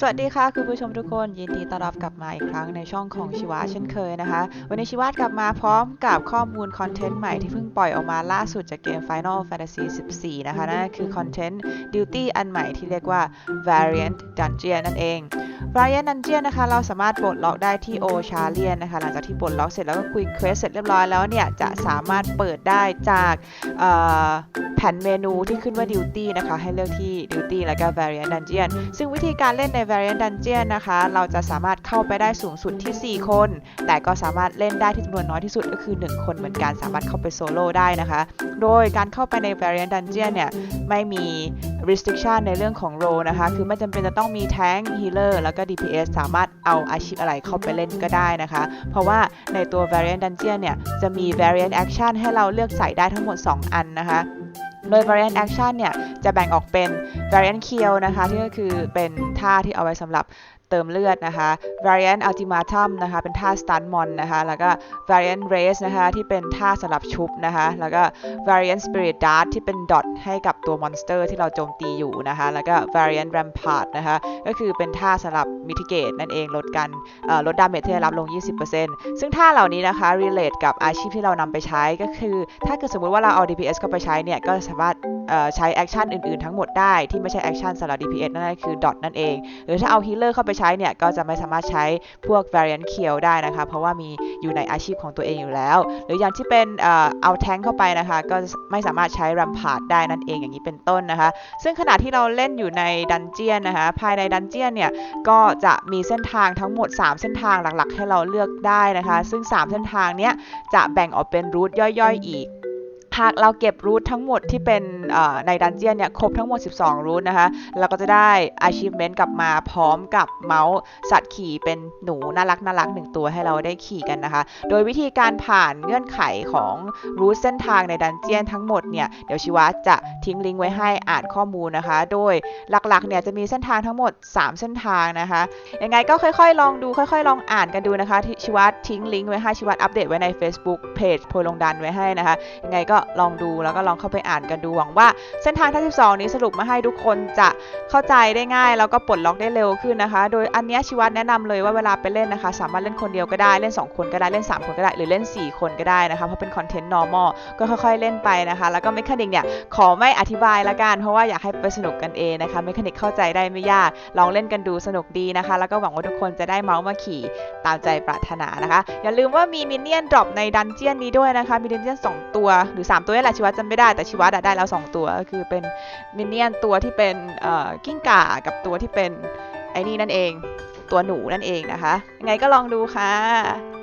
สวัสดีค่ะคุณผู้ชมทุกคนยินดีต้อนรับกลับมาอีกครั้งในช่องของชิวะเช่นเคยนะคะ วันนี้ชิวะกลับมาพร้อมกับข้อมูลคอนเทนต์ใหม่ที่เพิ่งปล่อยออกมาล่าสุดจากเกม Final Fantasy 14 นะคะนั่นคือคอนเทนต์ Duty อันใหม่ที่เรียกว่า Variant Dungeon นั่นเอง Variant Dungeon นะคะ เราสามารถปลดล็อกได้ที่ o c h a r l i a n นะคะหลังจากที่ปลดล็อกเสร็จแล้วก็คุยเควสเสร็จเรียบร้อยแล้วเนี่ยจะสามารถเปิดได้จาก นเมนูที่ขึ้นว่า Duty นะคะ ให้เลือกที่ Duty แล้วก็ Variant Dungeon ซึ่งวิธีการเล่นใน Variant Dungeon นะคะ เราจะสามารถเข้าไปได้สูงสุดที่ 4 คน แต่ก็สามารถเล่นได้ที่จำนวนน้อยที่สุดก็คือ 1 คนเหมือนกันสามารถเข้าไปโซโล่ได้นะคะ โดยการเข้าไปใน Variant Dungeon เนี่ย ไม่มี restriction ในเรื่องของ role นะคะ คือไม่จำเป็นจะต้องมี tank healer แล้วก็ DPS สามารถเอาอาชีพอะไรเข้าไปเล่นก็ได้นะคะ เพราะว่าในตัว Variant Dungeon เนี่ย จะมี Variant Action ให้เราเลือกใส่ได้ทั้งหมด 2 อันนะคะ โดย variant action เนี่ย จะแบ่งออกเป็น variant kill นะคะที่ก็คือเป็นท่าที่เอาไว้สำหรับเติมเลือดนะคะ variant ultimatum นะคะเป็นท่า stun mon นะคะแล้วก็ variant race นะคะที่เป็นท่าสำหรับชุบนะคะแล้วก็ variant spirit dart ที่เป็น dot ให้กับตัว monster ที่เราโจมตีอยู่นะคะแล้วก็ variant rampart นะคะก็คือเป็นท่าสำหรับ mitigate นั่นเองลดการลดดาเมจที่ได้รับลง 20%ซึ่งท่าเหล่านี้นะคะ relate กับอาชีพที่เรานำไปใช้ก็คือ ถ้าเกิดสมมติว่าเราเอา DPS เข้าไปใช้เนี่ยก็สามารถ ใช้แอคชั่นอื่นๆทั้งหมดได้ที่ไม่ใช่แอคชั่นสำหรับ DPS นั่นก็คือ dot นั่นเอง หรือถ้าเอา healer เข้าไปใช้เนี่ย ก็จะไม่สามารถใช้พวก variant kill ได้นะคะ เพราะว่ามีอยู่ในอาชีพของตัวเองอยู่แล้ว หรืออย่างที่เป็นเอา tank เข้าไปนะคะ ก็ไม่สามารถใช้ rampart ได้นั่นเองอย่างนี้เป็นต้นนะคะ ซึ่งขณะที่เราเล่นอยู่ในดันเจียนนะคะภายในดันเจียนเนี่ยก็จะมีเส้นทางทั้งหมด 3 เส้นทางหลักๆ ให้เราเลือกได้นะคะ ซึ่ง 3 เส้นทางเนี้ยจะแบ่งออกเป็นรูทย่อยๆ อีกากเราเก็บรูททั้งหมดที่เป็นในดันเจียนเนี่ยครบทั้งหมด 12 รูทนะคะ เราก็จะได้ achievement กลับมาพร้อมกับเมาส์สัตว์ขี่เป็นหนูน่ารักน่ารักหนึ่งตัวให้เราได้ขี่กันนะคะ โดยวิธีการผ่านเงื่อนไขของรูทเส้นทางในดันเจียนทั้งหมดเนี่ย เดี๋ยวชิวะจะทิ้งลิงก์ไว้ให้อ่านข้อมูลนะคะ โดยหลักๆเนี่ยจะมีเส้นทางทั้งหมด 3 เส้นทางนะคะ ยังไงก็ค่อยๆ ลองดูค่อยๆ ลองอ่านกันดูนะคะที่ชิวะทิ้งลิงก์ไว้ให้ชิวะอัปเดตไว้ใน Facebook Page โพลงดันไว้ให้นะคะ ยังไงก็ลองดูแล้วก็ลองเข้าไปอ่านกันดูหวังว่าเส้นทางทั้ง12 นี้สรุปมาให้ทุกคนจะเข้าใจได้ง่าย แล้วก็ปลดล็อกได้เร็วขึ้นนะคะ โดยอันนี้ชิวัตแนะนำเลยว่าเวลาไปเล่นนะคะ สามารถเล่นคนเดียวก็ได้เล่น 2 คนก็ได้เล่น 3 คนก็ได้ หรือเล่น 4 คนก็ได้นะคะเพราะเป็นคอนเทนต์ normal ก็ค่อยๆเล่นไปนะคะ แล้วก็เมคานิกเนี่ยขอไม่อธิบายละกันเพราะว่าอยากให้ไปสนุกกันเองนะคะเมคานิกเข้าใจได้ไม่ยากลองเล่นกันดูสนุกดีนะคะ แล้วก็หวังว่าทุกคนจะได้เมาส์มาขี่ตามใจปรารถนานะคะ อย่าลืมว่ามีมินเนี่ยนดรอปในดันเจียนนี้ด้วยนะคะมีมินเนี่ยนสองตัวหรือ3 ตัวนี่แหละชิวัตจำไม่ได้แต่ชิวัตอะได้แล้ว 2 ตัวก็คือเป็นมินเนี่ยนตัวที่เป็นเอ่อกิ้งก่ากับตัวที่เป็นไอ้นี่นั่นเอง ตัวหนูนั่นเองนะคะยังไงก็ลองดูค่ะ